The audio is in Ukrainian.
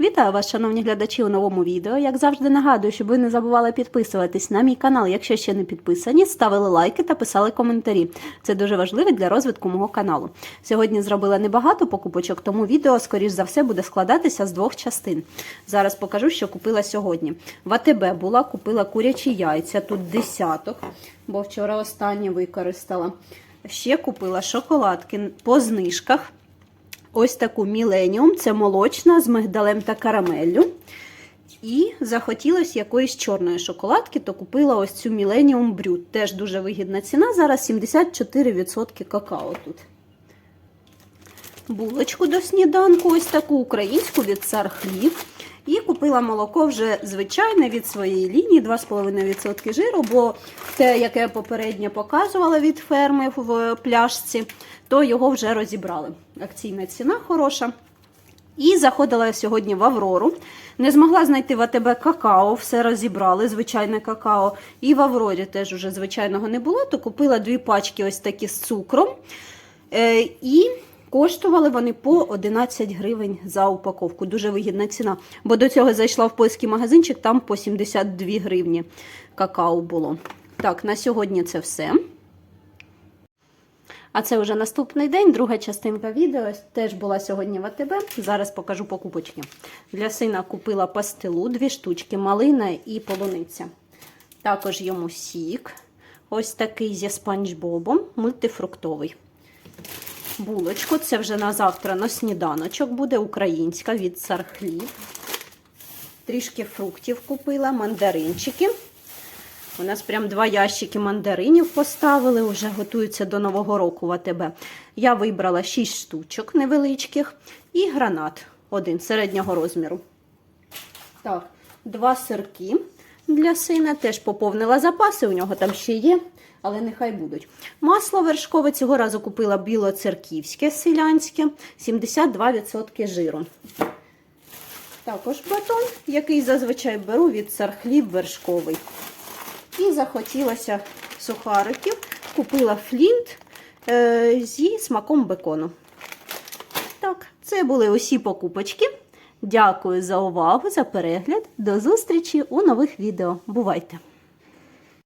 Вітаю вас, шановні глядачі, у новому відео. Як завжди нагадую, щоб ви не забували підписуватись на мій канал, якщо ще не підписані, ставили лайки та писали коментарі. Це дуже важливо для розвитку мого каналу. Сьогодні зробила небагато покупочок, тому відео, скоріш за все, буде складатися з двох частин. Зараз покажу, що купила сьогодні. В АТБ була, купила курячі яйця, тут десяток, бо вчора останнє використала. Ще купила шоколадки по знижках. Ось таку Міленіум, це молочна з мигдалем та карамеллю. І захотілося якоїсь чорної шоколадки, то купила ось цю Міленіум Brut. Теж дуже вигідна ціна. Зараз 74% какао тут. Булочку до сніданку, ось таку українську від цар хліб. І купила молоко вже звичайне від своєї лінії, 2,5% жиру, бо те, яке я попередньо показувала від ферми в пляшці, то його вже розібрали. Акційна ціна хороша. І заходила я сьогодні в Аврору. Не змогла знайти в АТБ какао, все розібрали, звичайне какао. І в Аврорі теж уже звичайного не було, то купила дві пачки ось такі з цукром. Е, і коштували вони по 11 гривень за упаковку. Дуже вигідна ціна. Бо до цього зайшла в польський магазинчик, там по 72 гривні какао було. Так, на сьогодні це все. А це вже наступний день, друга частинка відео. Теж була сьогодні в АТБ. Зараз покажу покупочки. Для сина купила пастилу, дві штучки, малина і полуниця. Також йому сік. Ось такий зі спанч бобом, мультифруктовий. Булочку, це вже на завтра на сніданочок буде українська від цар хліб. Трішки фруктів купила, мандаринчики. У нас прям два ящики мандаринів поставили, вже готуються до Нового року в АТБ. Я вибрала 6 штучок невеличких і гранат один середнього розміру. Так, два сирки для сина. Теж поповнила запаси, у нього там ще є, але нехай будуть. Масло вершкове цього разу купила білоцерківське селянське, 72% жиру. Також батон, який зазвичай беру від цархліб вершковий. І захотілося сухариків. Купила флінт е, зі смаком бекону. Так, це були усі покупочки. Дякую за увагу, за перегляд. До зустрічі у нових відео. Бувайте!